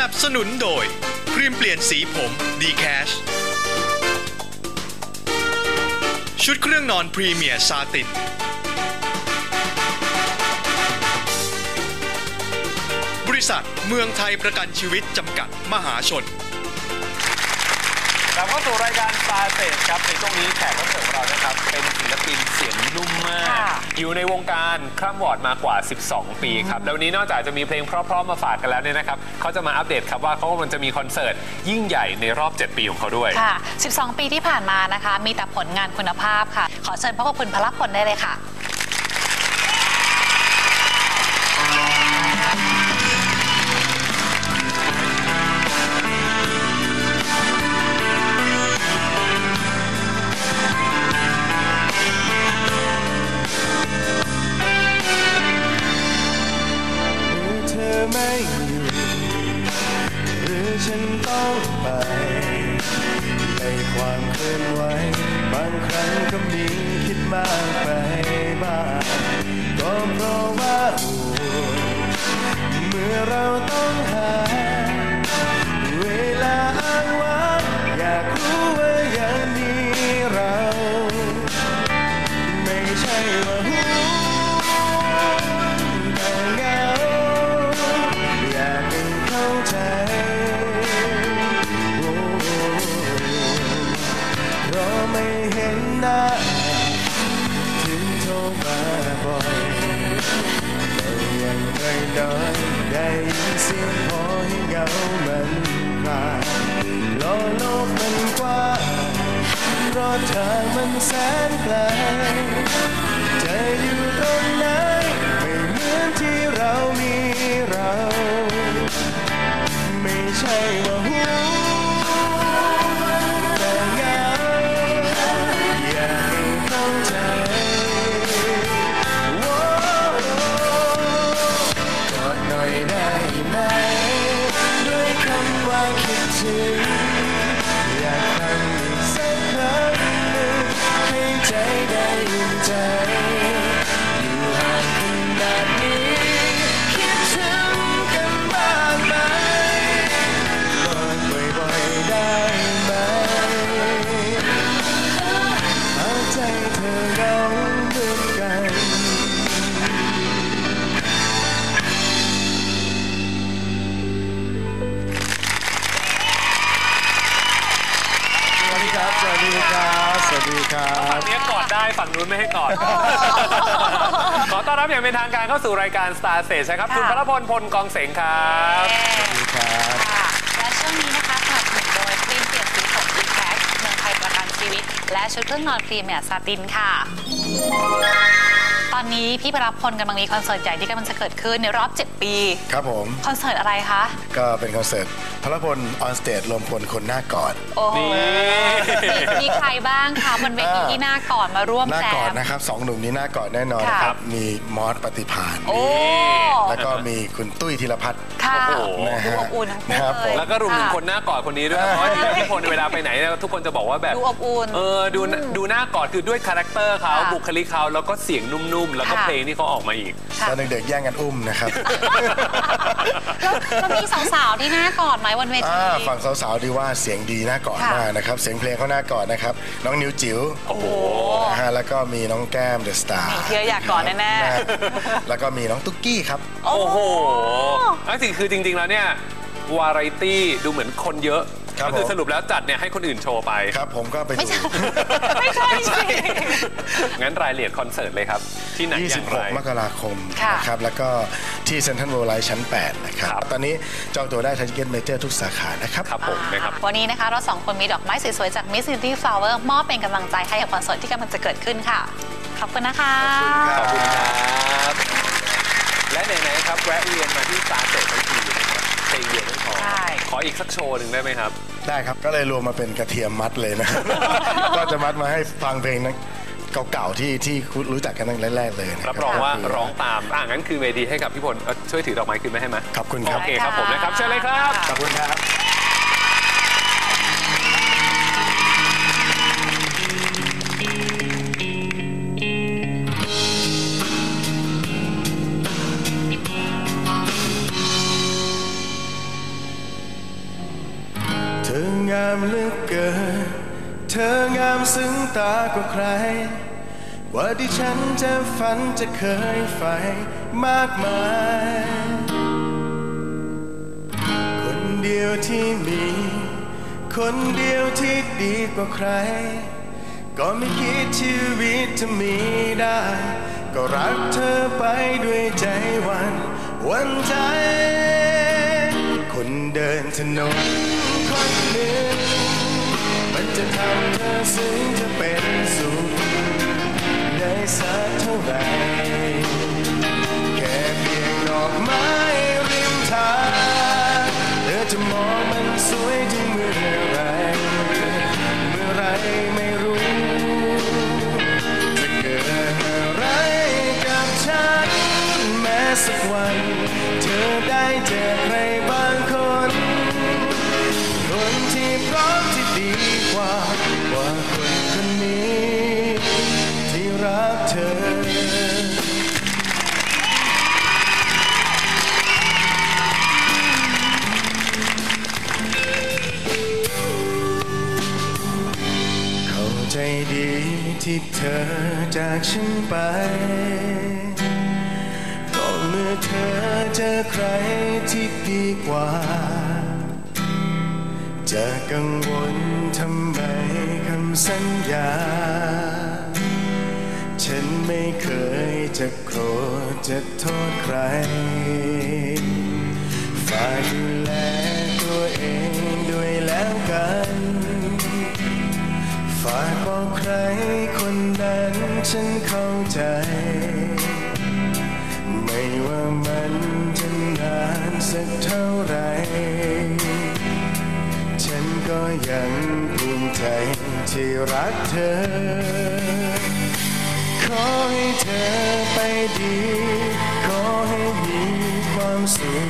นับสนุนโดย ครีมเปลี่ยนสีผมดีแคชชุดเครื่องนอนพรีเมียร์ซาตินบริษัทเมืองไทยประกันชีวิตจำกัดมหาชน ลับเข้าสู่รายการสตาร์เตครับในช่วงนี้แขกรับเชิญของเรานะครับ เป็นศิลปินเสียงนุ่มมากค่ะอยู่ในวงการคร่ำวอร์ดมากว่า 12 ปีครับ แล้ววันนี้นอกจากจะมีเพลงเพราะๆมาฝากกันแล้วเนี่ยนะครับเขาจะมาอัปเดตครับว่าเขากำลังจะมีคอนเสิร์ตยิ่งใหญ่ในรอบ 7 ปีของเขาด้วย ค่ะ 12 ปีที่ผ่านมานะคะ มีแต่ผลงานคุณภาพค่ะ ขอเชิญพบกับคุณพลพลได้เลยค่ะ เราต้องหา เวลาอ้างว้างอยากรู้ว่ายังมีเรา ไม่ใช่ว่าห่วงแต่เหงาอยากให้เข้าใจโอ้เพราะไม่เห็นหน้าถึงโทรมาบ่อยแต่ยังไงน้อยได้ รอดทางมันแสนไกลจะอยู่ตรงไหนไม่เหมือนที่เรามีเรา ไม่ใช่ว่าหูแต่เหงาอยากให้เข้าใจโอ้กอดหน่อยได้ไหมด้วยคำว่าคิดถึง ฝั่บงนี้กอดได้ฝั่งนู้นไม่ให้กอดขอต้อนรับอย่างเป็นทางการเข้าสู่รายการ Star Stage นะครับค่ะคุณพลพลพลกองเสงครับสวัสดีครับค่ะและช่วงนี้นะคะสนับสนุนโดยครีมเปลี่ยนสีผมดีแคชเมืองไทยประกันชีวิต และชุดเครื่องนอนพรีเมียร์ซาตินค่ะต อนนี้พี่ประพลกำลังมีคอนเสิร์ตใหญ่ที่กำลังจะเกิดขึ้นในรอบ 7 ปี ครับผม คอนเสิร์ตอะไรคะ ก็เป็นคอนเสิร์ตพลพลออนสเตจรวมพลคนหน้ากอด โอ้โหนี่มีมีใครบ้างคะบนเวทีที่หน้าก่อนมาร่วมหน้าแจกอดม นะครับสองหนุ่มนี้หน้ากอดแน่นอนค่ะนะครับมีมอสปฏิพานโอ้ แล้วก็มีคุณตุ้ยธีรพัฒน์ ค่ะโอ้โห นะฮะดูอบอุ่นทั้งคู่นะครับเลยผมแล้วก็รวมถึงคนหน้ากอดคนนี้ด้วยเพราะว่าที่พี่พลเวลาไปไหนเนี่ยทุกคนจะบอกว่าแบบ ดูอบอุ่น เออดูดูหน้ากอดคือด้วยคาแรคเตอร์เขาค่ะบุคลิกเขาแล้วก็เสียงนุ่มๆแล้วก็ค่ะ เพลงที่เขาออกมาอีก ค่ะ ตอนเด็กๆแย่งกันอุ้มนะครับแล้วแล้วมีสาวๆที่หน้ากอดไหมบนเวที อ่าฝั่งสาวๆดีว่าเสียงดีน่ากอดค่ะ มากนะครับ เสียงเพลงเขาน่ากอดนะครับ น้องนิวจิ๋วโอ้โห นะฮะแล้วก็มีน้องแก้มเดอะสตาร์นี่ที่เราอยากกอดแน่ๆ แล้วก็มีน้องตุ๊กกี้ครับ โอ้โหอันจริงคือจริง ๆ แล้วเนี่ย วาไรตี้ดูเหมือนคนเยอะ ครับก็คือผม สรุปแล้วจัดเนี่ยให้คนอื่นโชว์ไป ครับผมก็ไปไม่ดูใช่ไม่ใช่สิ งั้นรายละเอียดคอนเสิร์ตเลยครับ ที่ไหนอย่างไร 26 มกราคมค่ะนะครับ แล้วก็ที่เซ็นทรัลเวิลด์ไลท์ชั้น 8 นะครับ ครับ ตอนนี้จองตัวได้ทางเก็ตเมเจอร์ทุกสาขานะครับ ครับผมนะครับ วันนี้นะคะ เราสองคนมีดอกไม้สวยๆจาก Miss City Flower มอบเป็นกำลังใจให้กับคอนเสิร์ตที่กำลังจะเกิดขึ้นค่ะ ขอบคุณนะคะ ขอบคุณครับ และไหนๆครับแวะเวียนมาที่สตาร์เตทั้งทีนะครับ เพลงเดียวไม่พอใช่ ขออีกสักโชว์หนึ่งได้ไหมครับ ได้ครับ ก็เลยรวมมาเป็นกระเทียมมัดเลยนะ ก็จะมัดมาให้ฟังเพลงนั้นเก่าๆที่ที่คุณรู้จักกันตั้งแต่แรกๆเลยนะครับรองว่าร้องตาม อ่างั้นคือเวทีให้กับพี่พลเอ่อช่วยถือดอกไม้คืนไม่ให้ไหมขอบคุณครับโอเคครับผมนะครับเชิญเลยครับ ขอบคุณครับ ตากว่าใคร กว่าที่ฉันจะฝันจะเคยใฝ่มากมาย คนเดียวที่มี คนเดียวที่ดีกว่าใคร ก็ไม่คิดชีวิตจะมีได้ ก็รักเธอไปด้วยใจวันวันใจ คนเดินถนนคนหนึ่ง มันจะทำเธอซึ้งจะเป็นสุขได้สักเท่าไหร่แค่เพียงดอกไม้ริมทางเธอจะมองมันสวยถึงเมื่อไรเมื่อไรไม่รู้จะเกิดอะไรกับฉันแม้สักวัน เธอได้เจอใคร ใครที่ดีกว่า จะกังวลทำไมคำสัญญา ฉันไม่เคยจะโกรธจะโทษใครฝากดูแลตัวเองด้วยแล้วกันฝากบอกใครคนนั้นฉันเข้าใจ ที่รักเธอ ขอให้เธอไปดี ขอให้มีความสุข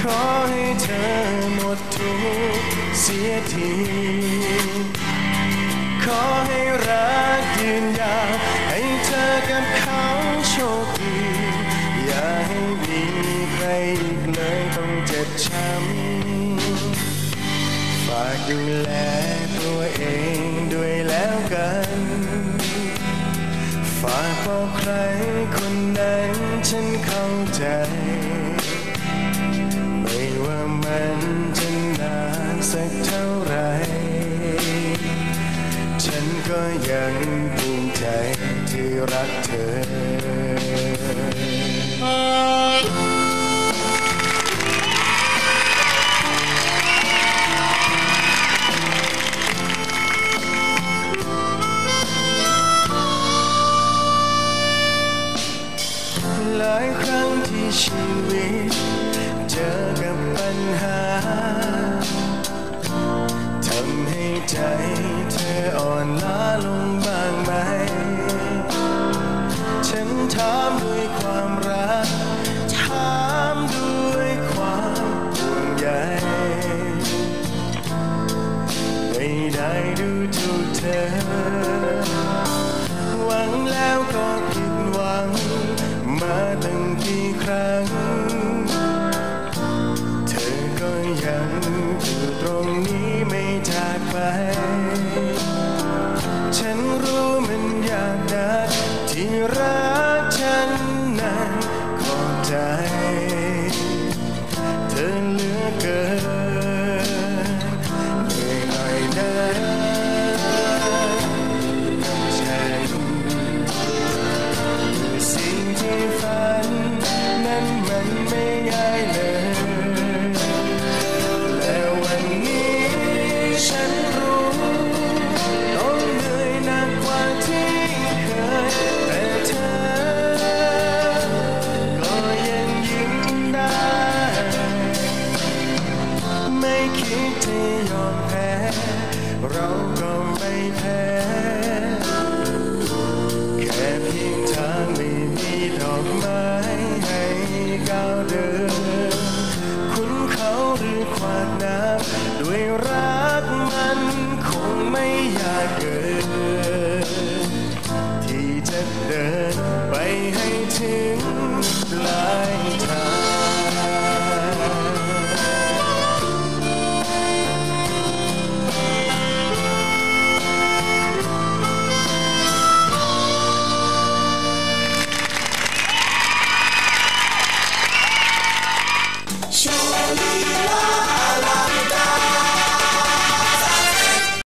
ขอให้เธอหมดทุกเสียที ขอให้รักยืนยาวให้เธอกับเขาโชคดี อย่าให้มีใครอีกเลยต้องเจ็บช้ำ ฝากดูแลตัวเอง ใครคนนั้นฉันเข้าใจ กี่ค เพียง